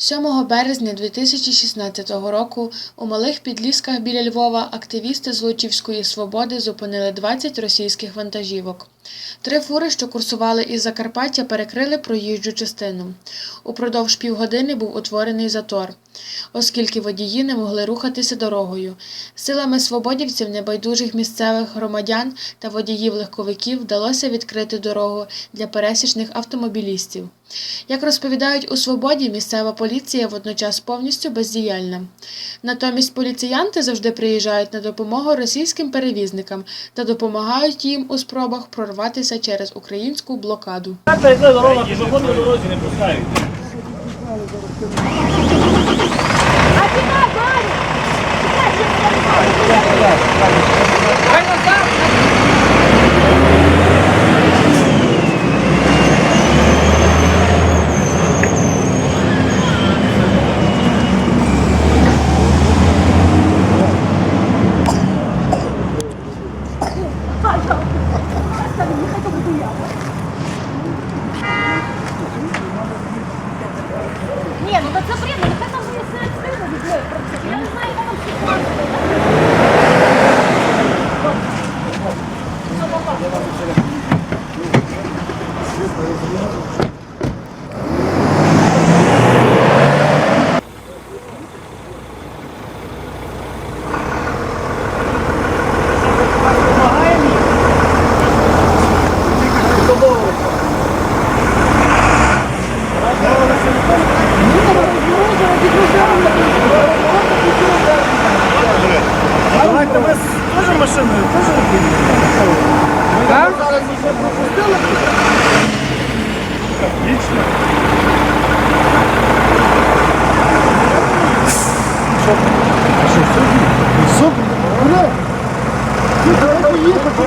7 березня 2016 року у малих підлісках біля Львова активісти з Лучівської свободи зупинили 20 російських вантажівок. Три фури, що курсували із Закарпаття, перекрили проїжджу частину. Упродовж півгодини був утворений затор, оскільки водії не могли рухатися дорогою. Силами свободівців, небайдужих місцевих громадян та водіїв легковиків вдалося відкрити дорогу для пересічних автомобілістів. Як розповідають у свободі, місцева поліція водночас повністю бездіяльна. Натомість поліціянти завжди приїжджають на допомогу російським перевізникам та допомагають їм у спробах прорватися через українську блокаду. Дорога, дорозі не пускають. Devam edelim.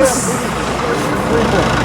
です。